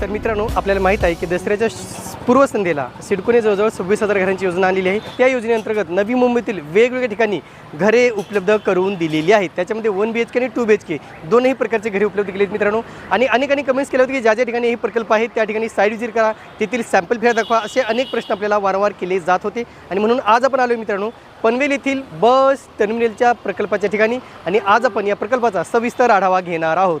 तर मित्रांनो आपल्याला माहीत आहे की दसऱ्याच्या पूर्वसंध्येला सिडकोने जवळजवळ सव्वीस हजार घरांची योजना आणलेली आहे. त्या योजनेअंतर्गत नवी मुंबईतील वेगवेगळ्या ठिकाणी घरे उपलब्ध करून दिलेली आहेत. त्याच्यामध्ये वन बी एच के आणि टू बी एच के दोनही प्रकारचे घरे उपलब्ध केले आहेत मित्रांनो. आणि अनेकांनी कमेंट्स केले होते की ज्या ज्या ठिकाणी हे प्रकल्प आहेत त्या ठिकाणी साईड विजिट करा तेथील सॅम्पल फेअर दाखवा असे अनेक प्रश्न आपल्याला वारंवार केले जात होते. आणि म्हणून आज आपण आलो मित्रांनो पनवेल येथील बस टर्मिनलच्या प्रकल्पाच्या ठिकाणी. आणि आज आपण या प्रकल्पाचा सविस्तर आढावा घेणार आहोत.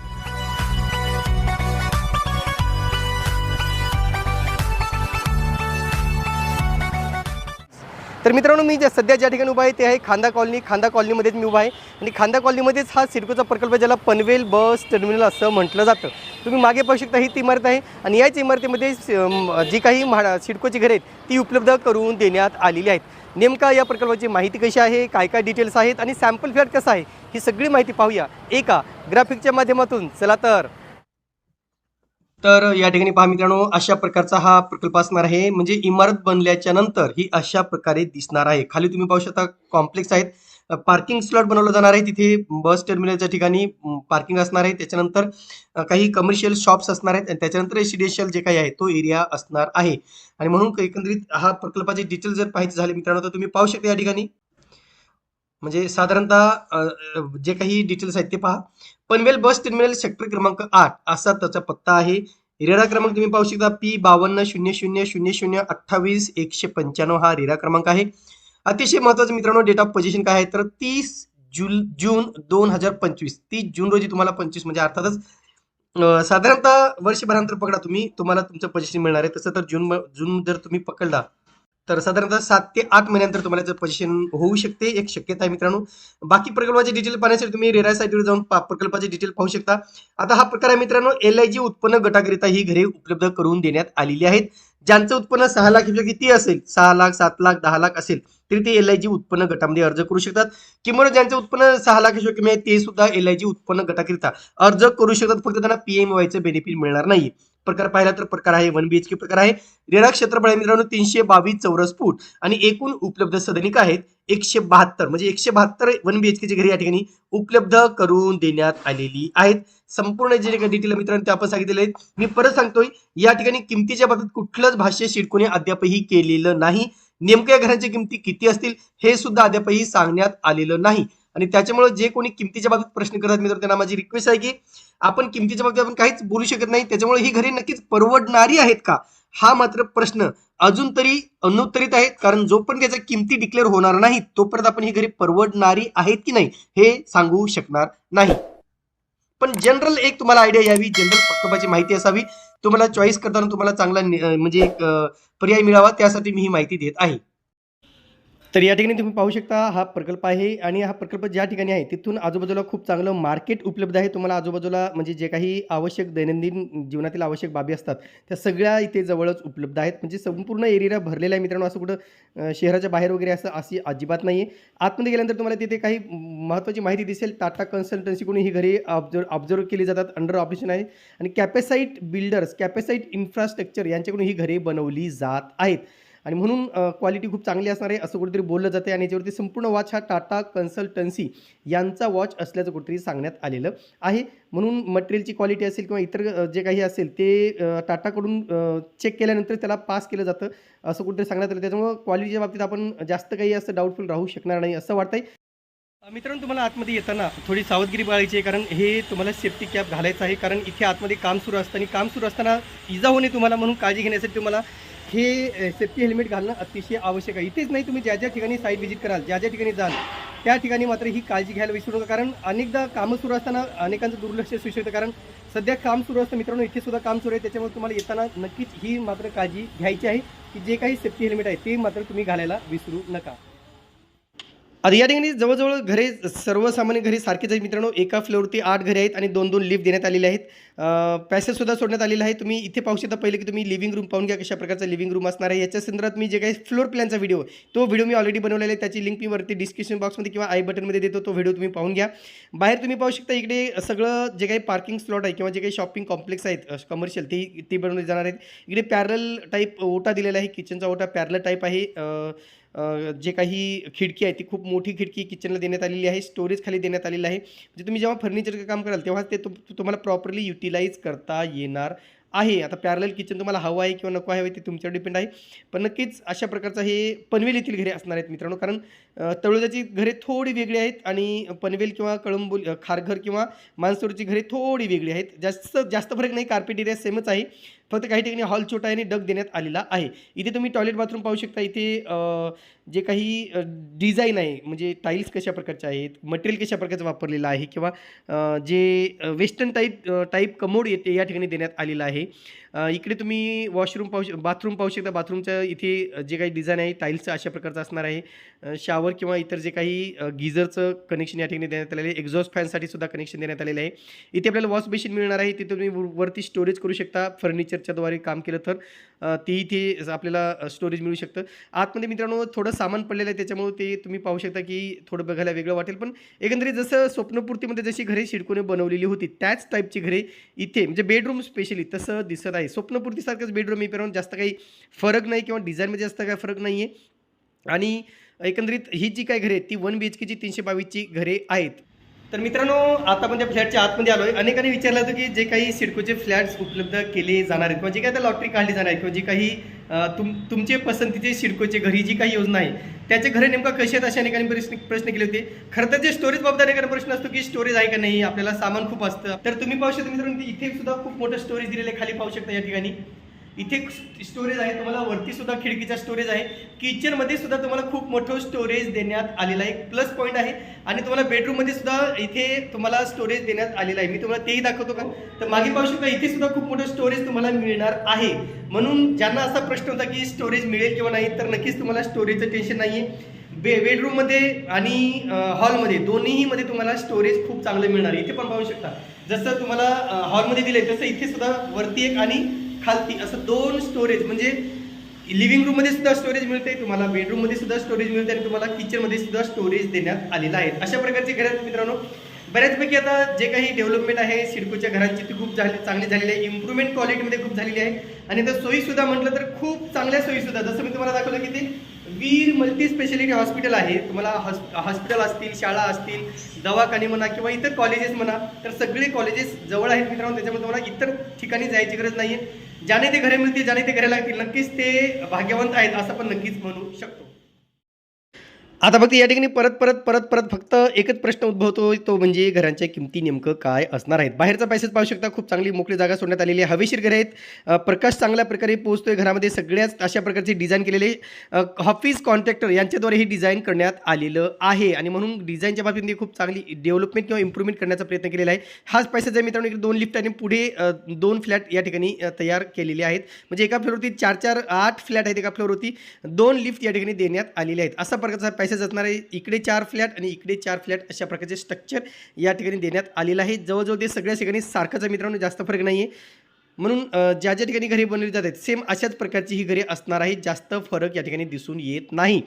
तर मित्रांनो मी ज्या सध्या ज्या ठिकाणी उभा आहे ते आहे खांदा कॉलनी. खांदा कॉलनीमध्येच मी उभा आहे. आणि खांदा कॉलनीमध्येच हा सिडकोचा प्रकल्प ज्याला पनवेल बस टर्मिनल असं म्हटलं जातं. तुम्ही मागे पाहू शकता ही ती इमारत आहे आणि याच इमारतीमध्ये जी काही म्हा सिडकोची घरे आहेत ती उपलब्ध करून देण्यात आलेली आहेत. नेमका या प्रकल्पाची माहिती कशी आहे काय काय डिटेल्स आहेत आणि सॅम्पल फ्लॅट कसं आहे ही सगळी माहिती पाहूया. एका ग्राफिकच्या माध्यमातून. चला तर. तर या ठिकाणी पहा मित्रांनो अशा प्रकारचा हा प्रकल्प असणार आहे. म्हणजे इमारत बनल्याच्या नंतर ही अशा प्रकारे दिसणार आहे. खाली तुम्ही पाहू शकता कॉम्प्लेक्स आहेत. पार्किंग स्लॉट बनवलं जाणार आहे. तिथे बस टर्मिनलच्या ठिकाणी पार्किंग असणार आहे. त्याच्यानंतर काही कमर्शियल शॉप्स असणार आहेत. आणि त्याच्यानंतर रेसिडेन्शियल जे काही आहे तो एरिया असणार आहे. आणि म्हणून एकंदरीत हा प्रकल्पाचे डिटेल जर पाहायचे झाले मित्रांनो तर तुम्ही पाहू शकता या ठिकाणी. म्हणजे साधारणतः जे काही डिटेल्स आहेत ते पहा. पनवेल बस टर्मिनल सेक्टर क्रमांक आठ. असा त्याचा पत्ता आहे. रेरा क्रमांक तुम्ही पाहू शकता. पी बावन्न शून्य शून्य शून्य शून्य अठ्ठावीस एकशे पंच्याण्णव हा रेरा क्रमांक आहे. अतिशय महत्वाचं मित्रांनो डेट ऑफ पोझिशन काय आहे? तर तीस जून जून दोन हजार पंचवीस. तीस जून रोजी तुम्हाला पंचवीस म्हणजे अर्थातच साधारणतः वर्षभरानंतर पकडा तुम्ही. तुम्हाला तुमचं पोझिशन मिळणार आहे. तसं तर जून जून जर तुम्ही पकडला तर साधारणतः सात ते आठ महिन्यानंतर तुम्हाला याचं पोझिशन होऊ शकते एक शक्यता आहे मित्रांनो. बाकी प्रकल्पाचे डिटेल पाहण्यासाठी तुम्ही रेरा साईटवर जाऊन पा- प्रकल्पाचे डिटेल पाहू शकता. आता हा प्रकार आहे मित्रांनो एल आय जी उत्पन्न गटाकरिता ही घरे उपलब्ध करून देण्यात आलेली आहेत. ज्यांचं उत्पन्न सहा लाखपेक्षा किती असेल? सहा लाख सात लाख दहा लाख असेल तरी ते एल आय जी उत्पन्न गटामध्ये अर्ज करू शकतात. किंवा ज्यांचं उत्पन्न सहा लाखाशिवाय कमी आहे ते सुद्धा एल आय जी उत्पन्न गटाकरिता अर्ज करू शकतात. फक्त त्यांना पीएमवायचं बेनिफिट मिळणार नाही प्रकार पाहिला तर प्रकार आहे. वन बीएचके प्रकार आहे. रेरा क्षेत्रफळ आहे मित्रांनो तीनशे बावीस चौरस फूट आणि एकूण उपलब्ध सदनिक आहेत एकशे बहात्तर. म्हणजे एकशे बहात्तर वन बीएचकेची घरी या ठिकाणी उपलब्ध करून देण्यात आलेली आहेत. संपूर्ण जे काही डिटेल मित्रांनो ते आपण सांगितलेले आहेत. मी परत सांगतोय या ठिकाणी किमतीच्या बाबतीत कुठलंच भाष्य शिडकोने अद्यापही केलेलं नाही. नेमक्या घरांच्या किमती किती असतील हे सुद्धा अद्यापही सांगण्यात आलेलं नाही. आणि त्याच्यामुळे जे कोणी किमतीच्या बाबतीत प्रश्न करतात मित्र त्यांना माझी रिक्वेस्ट आहे की आपण किमतीच्या बाबतीत आपण काहीच बोलू शकत नाही. त्याच्यामुळे ही घरे नक्कीच परवडणारी आहेत का? हा मात्र प्रश्न अजून तरी अनुत्तरित आहेत. कारण जोपर्यंत त्याच्या किमती डिक्लेअर होणार नाहीत तोपर्यंत आपण ही घरे परवडणारी आहेत की नाही हे सांगू शकणार नाही. पण जनरल एक तुम्हाला आयडिया यावी. जनरल प्रकल्पाची माहिती असावी. तुम्हाला चॉईस करताना तुम्हाला चांगला म्हणजे एक पर्याय मिळावा. त्यासाठी मी ही माहिती देत आहे. तर या ठिकाणी तुम्ही पाहू शकता हा प्रकल्प आहे आणि हा प्रकल्प ज्या ठिकाणी आहे तिथून आजूबाजूला खूप चांगलं मार्केट उपलब्ध आहे. तुम्हाला आजूबाजूला म्हणजे जे काही आवश्यक दैनंदिन जीवनातील आवश्यक बाबी असतात त्या सगळ्या इथे जवळच उपलब्ध आहेत. म्हणजे संपूर्ण एरिया भरलेला आहे मित्रांनो असं कुठं शहराच्या बाहेर वगैरे असं अशी अजिबात नाही आहे आतमध्ये गेल्यानंतर तुम्हाला तिथे काही महत्त्वाची माहिती दिसेल. टाटा कन्सल्टन्सीकडून ही घरे ऑब्झर्व ऑब्झर्व केली जातात अंडर ऑपरेशन आहे. आणि कॅपेसाईट बिल्डर्स कॅपेसाईट इन्फ्रास्ट्रक्चर यांच्याकडून ही घरे बनवली जात आहेत. आणि म्हणून क्वालिटी खूप चांगली असणार आहे असं कुठेतरी बोललं जातं आहे आणि याच्यावरती संपूर्ण वॉच हा टाटा कन्सल्टन्सी यांचा वॉच असल्याचं कुठेतरी सांगण्यात आलेलं आहे. म्हणून मटेरियलची क्वालिटी असेल किंवा इतर जे काही असेल ते टाटाकडून चेक केल्यानंतर त्याला पास केलं जातं असं कुठेतरी सांगण्यात आलं. त्याच्यामुळं क्वालिटीच्या बाबतीत आपण जास्त काही असं डाऊटफुल राहू शकणार नाही असं वाटतंय. मित्रांनो तुम्हाला आतमध्ये येताना थोडी सावधगिरी बाळायची आहे कारण हे तुम्हाला सेफ्टी कॅप घालायचं आहे कारण इथे आतमध्ये काम सुरू असतं आणि काम सुरू असताना इजा होणे तुम्हाला म्हणून काळजी घेण्यासाठी तुम्हाला हे सेफ्टी हेल्मेट घालणं अतिशय आवश्यक आहे. इथेच नाही तुम्ही ज्या ज्या ठिकाणी साईट व्हिजिट कराल ज्या ज्या ठिकाणी जाल त्या ठिकाणी मात्र ही काळजी घ्यायला विसरू नका कारण अनेकदा कामं सुरू असताना अनेकांचं दुर्लक्ष असू शकतं कारण सध्या काम सुरू असतं. मित्रांनो इथे सुद्धा काम सुरू आहे त्याच्यामुळे तुम्हाला येताना नक्कीच ही मात्र काळजी घ्यायची आहे की जे काही सेफ्टी हेल्मेट आहे ते मात्र तुम्ही घालायला विसरू नका. आता या ठिकाणी जवळजवळ घरे सर्वसामान्य घरे सारखेच आहेत मित्रांनो. एका फ्लोअरवरती आठ घरे आहेत आणि दोन दोन लिफ्ट देण्यात आलेले आहेत. पॅसेजसुद्धा सोडण्यात आलेला आहे. तुम्ही इथे पाहू शकता पहिले की तुम्ही लिव्हिंग रूम पाहून घ्या कशा प्रकारचा लिव्हिंग रूम असणार आहे. याच्या संदर्भात मी जे काही फ्लोअर प्लॅनचा व्हिडिओ तो व्हिडिओ मी ऑलरेडी बनवलेला आहे. त्याची लिंक मी वरती डिस्क्रिप्शन बॉक्समध्ये किंवा आय बटनमध्ये देतो. तो व्हिडिओ तुम्ही पाहून घ्या. बाहेर तुम्ही पाहू शकता इकडे सगळं जे काही पार्किंग स्लॉट आहे किंवा जे काही शॉपिंग कॉम्प्लेक्स आहेत कमर्शियल ते ते बनवले जाणार आहेत. इकडे पॅरल टाईप ओटा दिलेला आहे. किचनचा ओटा पॅरल टाईप आहे. जे काही खिडकी आहे ती खूप मोठी खिडकी किचनला देण्यात आलेली आहे स्टोरेज खाली देण्यात आलेलं आहे. म्हणजे तुम्ही जेव्हा फर्निचरचं काम कराल तेव्हा ते तुम्हाला प्रॉपरली युटिलाइज करता येणार आहे. आता पॅरल किचन तुम्हाला हवं आहे किंवा नको आहे ते तुमच्यावर डिपेंड आहे. पण नक्कीच अशा प्रकारचं हे पनवेल येथील घरे असणार आहेत मित्रांनो. कारण तळोजाची घरे थोडी वेगळी आहेत आणि पनवेल किंवा कळंबोली खारघर किंवा मानसोरची घरे थोडी वेगळी आहेत. जास्त जास्त फरक नाही कार्पेट एरिया सेमच आहे. फक्त काही ठिकाणी हॉल छोटा आहे आणि डग देण्यात आलेला आहे. इथे तुम्ही टॉयलेट बाथरूम पाहू शकता इथे जे काही डिझाईन आहे म्हणजे टाईल्स कशा प्रकारचे आहेत मटेरियल कशा प्रकारचं वापरलेलं आहे किंवा जे वेस्टर्न टाईप टाईप कमोड येते या ठिकाणी देण्यात आलेलं आहे. इकडे तुम्ही वॉशरूम पाहू श बाथरूम पाहू शकता. बाथरूमचं इथे जे काही डिझाईन आहे टाईल्सचं अशा प्रकारचं असणार आहे. शावर किंवा इतर जे काही गिझरचं कनेक्शन या ठिकाणी देण्यात आलेलं आहे. एक्झॉस्ट फॅनसाठी सुद्धा कनेक्शन देण्यात आलेलं आहे. इथे आपल्याला वॉश बेसिन मिळणार आहे. तिथे तुम्ही वरती स्टोरेज करू शकता. फर्निचरच्याद्वारे काम केलं तर. ती इथे आपल्याला स्टोरेज मिळू शकतं. आतमध्ये मित्रांनो थोडं सामान पडलेलं आहे. त्याच्यामुळे ते तुम्ही पाहू शकता की थोडं बघायला वेगळं वाटेल. पण एकंदरीत जसं स्वप्नपूर्तीमध्ये जशी घरे शिडकोने बनवलेली होती त्याच टाईपची घरे इथे म्हणजे बेडरूम स्पेशली तसं दिसत आहे. स्वप्नपूर्तीसारखंच बेडरूम येईपर्यंत जास्त काही फरक नाही किंवा डिझाईनमध्ये जास्त काही फरक नाही आहे आणि एकंदरीत ही जी काही घरे आहेत ती वन बी एच केची तीनशे बावीसची घरे आहेत. तर मित्रांनो आता म्हणजे त्या फ्लॅटच्या आतमध्ये आलो आहे अनेकांनी विचारलं होतं की जे काही सिडकोचे फ्लॅट्स उपलब्ध केले जाणार आहेत किंवा जे काही आता लॉटरी काढली जाणार आहे किंवा जी काही तुम तुमचे पसंतीचे सिडकोचे घरी जी काही योजना आहे त्याचे घरे नेमका कसे आहेत अशा अनेकांनी प्रश्न प्रश्न केले होते. खरं तर जे स्टोरेज बाबत अनेकांना प्रश्न असतो की स्टोरेज आहे का नाही आपल्याला सामान खूप असतं. तर तुम्ही पाहू शकता मित्रांनो इथे सुद्धा खूप मोठं स्टोरेज दिलेलं आहे खाली पाहू शकता या ठिकाणी. इथे स्टोरेज आहे तुम्हाला वरती सुद्धा खिडकीचा स्टोरेज आहे. किचनमध्ये सुद्धा तुम्हाला खूप मोठं स्टोरेज देण्यात आलेलं आहे. प्लस पॉईंट आहे. आणि तुम्हाला बेडरूममध्ये सुद्धा इथे तुम्हाला स्टोरेज देण्यात आलेलं आहे. मी तुम्हाला तेही दाखवतो का? तर मागे पाहू शकता इथे सुद्धा खूप मोठं स्टोरेज तुम्हाला मिळणार आहे. म्हणून ज्यांना असा प्रश्न होता की स्टोरेज मिळेल किंवा नाही तर नक्कीच तुम्हाला स्टोरेजचं टेन्शन नाही आहे बे बेडरूममध्ये आणि हॉलमध्ये दोन्हीमध्ये तुम्हाला स्टोरेज खूप चांगलं मिळणार आहे. इथे पण पाहू शकता. जसं तुम्हाला हॉलमध्ये दिले तसं इथे सुद्धा वरती एक आणि खालती असं दोन स्टोरेज म्हणजे लिव्हिंग रूममध्ये सुद्धा स्टोरेज मिळते तुम्हाला बेडरूममध्ये सुद्धा स्टोरेज मिळते आणि तुम्हाला किचनमध्ये सुद्धा स्टोरेज देण्यात आलेलं आहे. अशा प्रकारचे घर आहेत मित्रांनो. बऱ्याचपैकी आता जे काही डेव्हलपमेंट आहे सिडकोच्या घरांची ती खूप झाली चांगली झालेली आहे इम्प्रूव्हमेंट क्वालिटीमध्ये खूप झालेली आहे. आणि तर सोयीसुद्धा म्हटलं तर खूप चांगल्या सोयीसुद्धा जसं मी तुम्हाला दाखवलं की ते वीर मल्टी स्पेशालिटी हॉस्पिटल आहे. तुम्हाला हॉस् हॉस्पिटल असतील शाळा असतील दवाखाने म्हणा किंवा इतर कॉलेजेस म्हणा तर सगळे कॉलेजेस जवळ आहेत मित्रांनो. त्याच्यामुळे तुम्हाला इतर ठिकाणी जायची गरज नाही आहे ज्याने ते घरे मिळतील ज्याने ते घरे लागतील नक्कीच ते भाग्यवंत आहेत असं पण नक्कीच म्हणू शकतो. आता फक्त या ठिकाणी परत परत परत परत फक्त एकच प्रश्न उद्भवतो तो म्हणजे घरांच्या किमती नेमकं काय असणार आहेत? बाहेरचा पॅसेज पाहू शकता खूप चांगली मोकळी जागा सोडण्यात आलेली आहे. हवेशीर घर आहेत. प्रकाश चांगल्या प्रकारे पोहोचतोय. घरामध्ये सगळ्याच अशा प्रकारचे डिझाईन केलेले ऑफिस कॉन्ट्रॅक्टर यांच्याद्वारे ही डिझाईन करण्यात आलेलं आहे. आणि म्हणून डिझाईनच्या बाबतीत खूप चांगली डेव्हलपमेंट किंवा इम्प्रूव्हमेंट करण्याचा प्रयत्न केलेला आहे. हाच पॅसेज आहे मित्रांनो इकडे दोन लिफ्ट आणि पुढे दोन फ्लॅट या ठिकाणी तयार केलेले आहेत. म्हणजे एका फ्लोरवरती चार चार आठ फ्लॅट आहेत एका फ्लोरवरती दोन लिफ्ट या ठिकाणी देण्यात आलेले आहेत. असा प्रकारचा पॅसेज असणार आहे इकडे चार फ्लॅट आणि इकडे चार फ्लॅट अशा प्रकारचे स्ट्रक्चर या ठिकाणी देण्यात आलेलं आहे. जवळजवळ ते सगळ्या ठिकाणी सारखंच मित्रांनो जास्त फरक नाही आहे म्हणून ज्या ज्या ठिकाणी घरे बनवली जातात सेम अशाच प्रकारची ही घरे असणार आहेत. जास्त फरक या ठिकाणी दिसून येत नाही.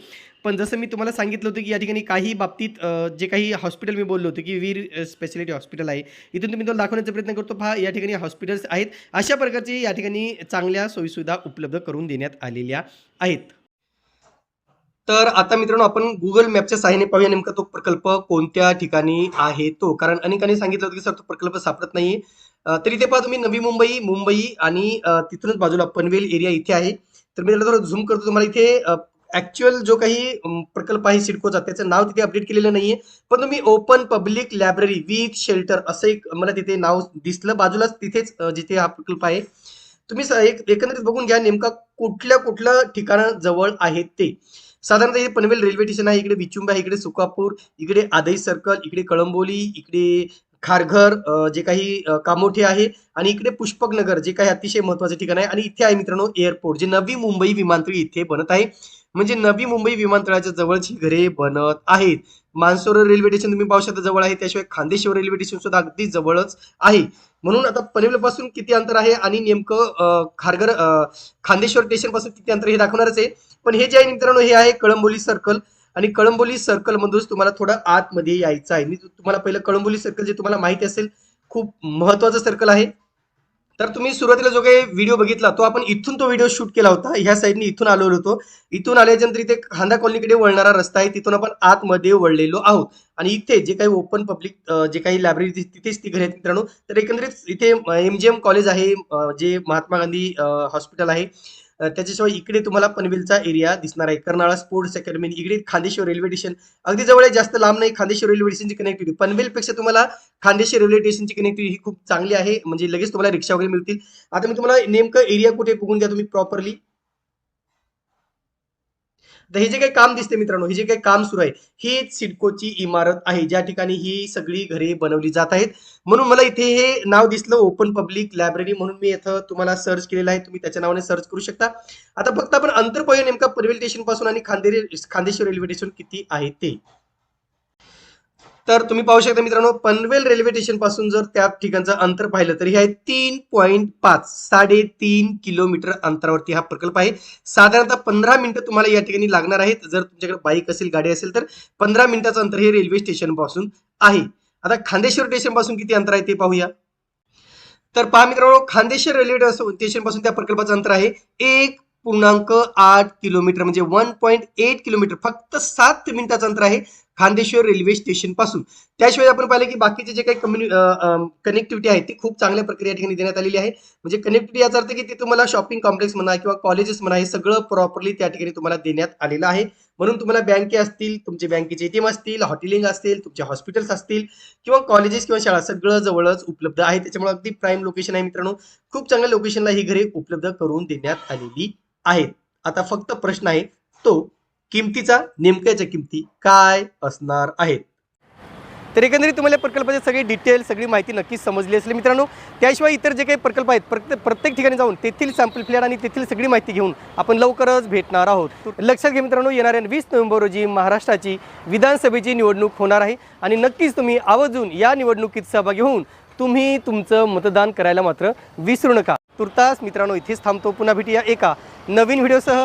पण जसं मी तुम्हाला सांगितलं होतं की या ठिकाणी काही बाबतीत जे काही हॉस्पिटल मी बोललो होतो की वीर स्पेशालिटी हॉस्पिटल आहे. इथून तुम्ही तो दाखवण्याचा प्रयत्न करतो. पहा या ठिकाणी हॉस्पिटल्स आहेत. अशा प्रकारचे या ठिकाणी चांगल्या सोयीसुविधा उपलब्ध करून देण्यात आलेल्या आहेत. तर आता मित्रांनो आपण गुगल मॅपच्या सहाय्याने पाहूया नेमका तो प्रकल्प कोणत्या ठिकाणी आहे तो. कारण अनेकांनी सांगितलं होतं की सर तो प्रकल्प सापडत नाही तरी ते पहा तुम्ही नवी मुंबई मुंबई आणि तिथूनच बाजूला पनवेल एरिया इथे आहे. तर मी त्याला झूम करतो. तुम्हाला इथे ऍक्च्युअल जो काही प्रकल्प आहे सिडकोचा त्याचं नाव तिथे अपडेट केलेलं नाहीये. पण तुम्ही open public library with shelter असं एक मला तिथे नाव दिसलं. बाजूलाच तिथेच जिथे हा प्रकल्प आहे. तुम्ही एक एकंदरीत बघून घ्या नेमका कुठल्या कुठल्या ठिकाणं जवळ आहेत ते. साधारणतः हे पनवेल रेल्वे स्टेशन आहे इकडे विचुंबा आहे इकडे सुकापूर इकडे आदई सर्कल इकडे कळंबोली इकडे खारघर जे काही कामोठे आहे आणि इकडे पुष्पकनगर जे काही अतिशय महत्वाचं ठिकाण आहे. आणि इथे आहे मित्रांनो एअरपोर्ट जे नवी मुंबई विमानतळ इथे बनत आहे. म्हणजे नवी मुंबई विमानतळाच्या जवळची घरे बनत आहेत. मानसरोवर रेल्वे स्टेशन तुम्ही पाहू शकता जवळ आहे त्याशिवाय खांदेश्वर रेल्वे स्टेशन सुद्धा अगदी जवळच आहे. म्हणून आता पनवेलपासून किती अंतर आहे आणि नेमकं खारगर खारघर खांदेश्वर स्टेशनपासून किती अंतर हे दाखवणारच आहे. पण हे जे आहे मित्रांनो हे आहे कळंबोली सर्कल आणि कळंबोली सर्कल मधूनच तुम्हाला थोडं आतमध्ये यायचं आहे. मी तुम्हाला पहिलं कळंबोली सर्कल जे तुम्हाला माहिती असेल खूप महत्वाचं सर्कल आहे. तर तुम्ही सुरुवातीला जो काही व्हिडिओ बघितला तो आपण इथून तो व्हिडिओ शूट केला होता. ह्या साईडने इथून आलो होतो. इथून आल्याच्यानंतर इथे खांदा कॉलनीकडे वळणारा रस्ता आहे. तिथून आपण आतमध्ये वळलेलो आहोत. आणि इथे जे काही ओपन पब्लिक जे काही लायब्ररी तिथेच ती घरे आहेत मित्रांनो. तर एकंदरीत इथे एम कॉलेज आहे. जे महात्मा गांधी हॉस्पिटल आहे. त्याच्याशिवाय इकडे तुम्हाला पनवेलचा एरिया दिसणार आहे. कर्नाळा स्पोर्ट्स अकॅडमी इकडे खांदेश्वर रेल्वे स्टेशन अगदी जवळ आहे जास्त लांब नाही. खांदेश्वर रेल्वे स्टेशनची कनेक्टिव्हिटी पनवेलपेक्षा तुम्हाला खांदेश्वर रेल्वे स्टेशनची कनेक्टिव्हिटी ही खूप चांगली आहे. म्हणजे लगेच तुम्हाला रिक्षा वगैरे मिळतील. आता मी तुम्हाला नेमकं एरिया कुठे बघून घ्या तुम्ही प्रॉपरली तर हे जे काही काम दिसते मित्रांनो हे जे काही काम सुरू आहे ही सिडकोची इमारत आहे. ज्या ठिकाणी ही सगळी घरे बनवली जात आहेत. म्हणून मला इथे हे नाव दिसलं ओपन पब्लिक लायब्ररी म्हणून मी इथं तुम्हाला सर्च केलेलं आहे. तुम्ही त्याच्या नावाने सर्च करू शकता. आता फक्त आपण अंतर पाहूया नेमका पनवेल स्टेशनपासून आणि खांदेरी खांदेश्वर रेल्वे स्टेशन किती आहे ते. तर तुम्ही पाहू शकता मित्रांनो पनवेल रेल्वे स्टेशनपासून जर त्या ठिकाणचं अंतर पाहिलं तर हे आहे तीन पॉईंट पाच साडेतीन किलोमीटर अंतरावरती हा प्रकल्प आहे. साधारणतः पंधरा मिनिटं तुम्हाला या ठिकाणी लागणार आहेत. जर तुमच्याकडे बाईक असेल गाडी असेल तर पंधरा मिनिटाचं अंतर हे रेल्वे स्टेशनपासून आहे. आता खांदेश्वर स्टेशनपासून किती अंतर आहे ते पाहूया. तर पहा मित्रांनो खांदेश्वर रेल्वे स्टेशनपासून त्या प्रकल्पाचं अंतर आहे. एक पूर्णांक आठ किलोमीटर म्हणजे वन पॉईंट एट किलोमीटर फक्त सात मिनिटाचं अंतर आहे. खांदेश्वर रेल्वे स्टेशनपासून त्याशिवाय आपण पाहिलं की बाकीचे जे काही कम्युनि कनेक्टिव्हिटी आहे ती खूप चांगल्या प्रकारे या ठिकाणी देण्यात आलेली आहे. म्हणजे कनेक्टिव्हिटी याचा अर्थ की ते तुम्हाला शॉपिंग कॉम्प्लेक्स म्हणा किंवा कॉलेजेस म्हणा हे सगळं प्रॉपरली त्या ठिकाणी तुम्हाला देण्यात आलेलं आहे. म्हणून तुम्हाला बँके असतील तुमचे बँकेचे एटीएम असतील हॉटेलिंग असतील तुमचे हॉस्पिटल्स असतील किंवा कॉलेजेस किंवा शाळा सगळं जवळच उपलब्ध आहे. त्याच्यामुळे अगदी प्राईम लोकेशन आहे मित्रांनो. खूप चांगल्या लोकेशनला ही घरे उपलब्ध करून देण्यात आलेली आहेत. आता फक्त प्रश्न आहे तो किमतीचा नेमक्याच्या किमती काय असणार आहेत? तर एकंदरीत तुम्हाला प्रकल्पाचे सगळे डिटेल सगळी माहिती नक्कीच समजली असेल मित्रांनो. त्याशिवाय इतर जे काही प्रकल्प आहेत प्रत्येक प्रत्येक ठिकाणी जाऊन तेथील सॅम्पल फ्लॅट आणि तेथील सगळी माहिती घेऊन आपण लवकरच भेटणार आहोत. लक्षात घ्या मित्रांनो येणाऱ्या वीस नोव्हेंबर रोजी महाराष्ट्राची विधानसभेची निवडणूक होणार आहे आणि नक्कीच तुम्ही आवर्जून या निवडणुकीत सहभागी होऊन तुम्ही तुमचं मतदान करायला मात्र विसरू नका. तुर्तास मित्रांनो इथेच थांबतो. पुन्हा भेटूया एका नवीन व्हिडिओसह